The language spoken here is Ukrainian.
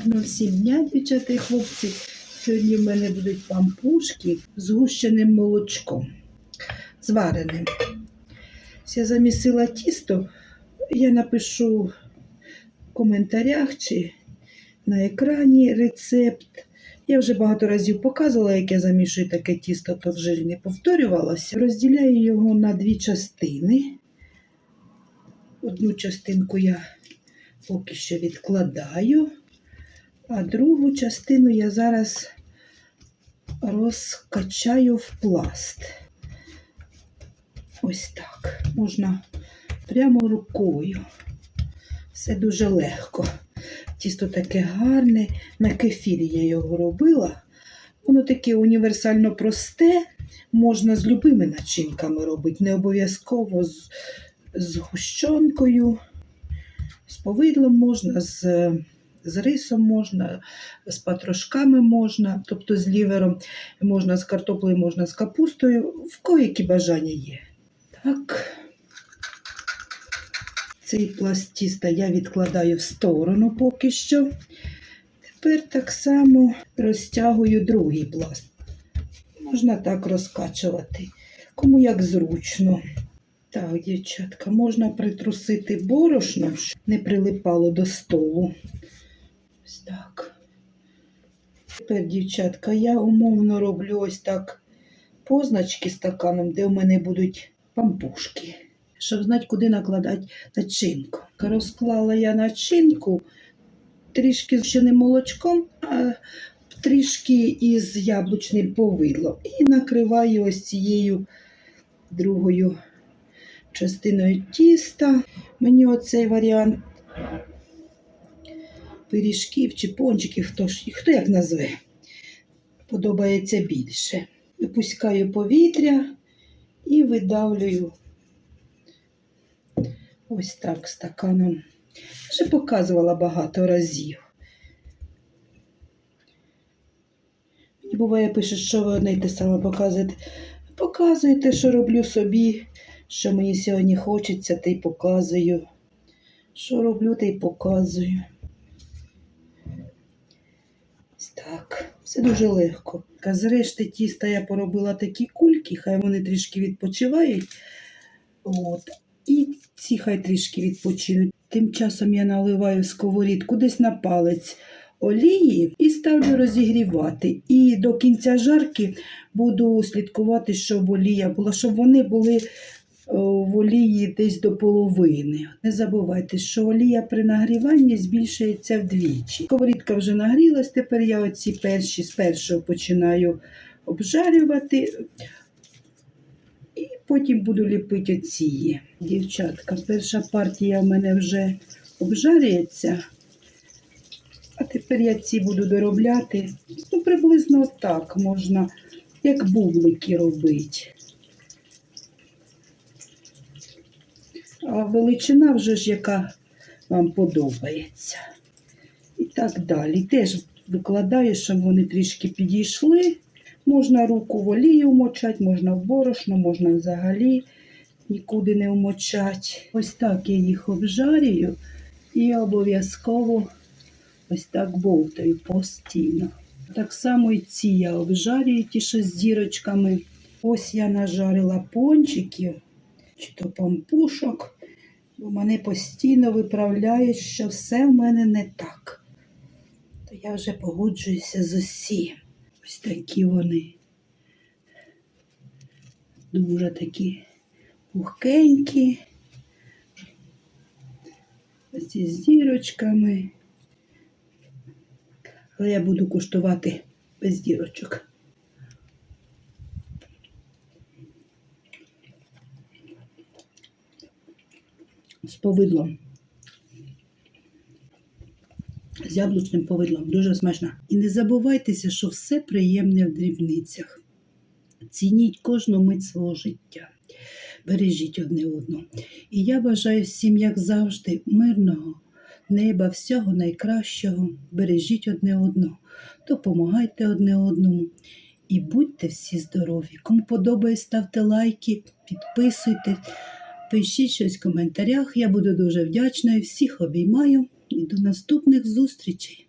Гарно всім дня, хлопці. Сьогодні в мене будуть пампушки з гущеним молочком, звареним. Я замісила тісто, я напишу в коментарях чи на екрані рецепт. Я вже багато разів показувала, як я замішую таке тісто, то вже не повторювалося. Розділяю його на дві частини. Одну частинку я поки що відкладаю, а другу частину я зараз розкачаю в пласт. Ось так. Можна прямо рукою. Все дуже легко. Тісто таке гарне. На кефірі я його робила. Воно таке універсально просте. Можна з любими начинками робити. Не обов'язково з, з гущонкою, з повидлом можна, з, з рисом можна, з патрошками можна, тобто з лівером, можна з картоплею, можна з капустою. В кого які бажання є. Так. Цей пласт тіста я відкладаю в сторону поки що. Тепер так само розтягую другий пласт. Можна так розкачувати, кому як зручно. Так, дівчатка, можна притрусити борошном, щоб не прилипало до столу. Ось так. Тепер, дівчатка, я умовно роблю ось так позначки стаканом, де у мене будуть пампушки, щоб знати, куди накладати начинку. Розклала я начинку трішки ще не молочком, а трішки із яблучним повидлом. І накриваю ось цією другою частиною тіста. Мені оцей варіант пиріжків чи пончиків, хто, ж, хто як назве, подобається більше. Випускаю повітря і видавлюю ось так стаканом. Вже показувала багато разів. І буває, пише, що ви одне й те саме показуєте. Показуєте, що роблю собі, що мені сьогодні хочеться, те й показую. Що роблю, те й показую. Так, все дуже легко. Зрешти тіста я поробила такі кульки, хай вони трішки відпочивають. От. І ці хай трішки відпочинуть. Тим часом я наливаю в сковорідку десь на палець олії і ставлю розігрівати. І до кінця жарки буду слідкувати, щоб олія була, щоб вони були в олії десь до половини. Не забувайте, що олія при нагріванні збільшується вдвічі. Сковорідка вже нагрілась, тепер я оці перші з першого починаю обжарювати. І потім буду ліпити оці. Дівчатка, перша партія в мене вже обжарюється. А тепер я ці буду доробляти. Ну, приблизно так можна, як бублики робити. А величина вже ж яка вам подобається. І так далі. Теж викладаю, щоб вони трішки підійшли. Можна руку в олію вмочати, можна в борошно, можна взагалі нікуди не вмочати. Ось так я їх обжарюю і обов'язково ось так бовтаю постійно. Так само і ці я обжарюю, ті, що з дірочками. Ось я нажарила пончиків чи то пампушок, бо мене постійно виправляють, що все в мене не так. То я вже погоджуюся з усім. Ось такі вони. Дуже такі пухкенькі. Ці з дірочками. Але я буду куштувати без дірочок. З повидлом. З яблучним повидлом. Дуже смачно. І не забувайтеся, що все приємне в дрібницях. Цініть кожну мить свого життя. Бережіть одне одного. І я бажаю всім, як завжди, мирного неба, всього найкращого. Бережіть одне одного, допомагайте одне одному. І будьте всі здорові. Кому подобається, ставте лайки, підписуйтесь, пишіть щось в коментарях. Я буду дуже вдячна. Всіх обіймаю і до наступних зустрічей.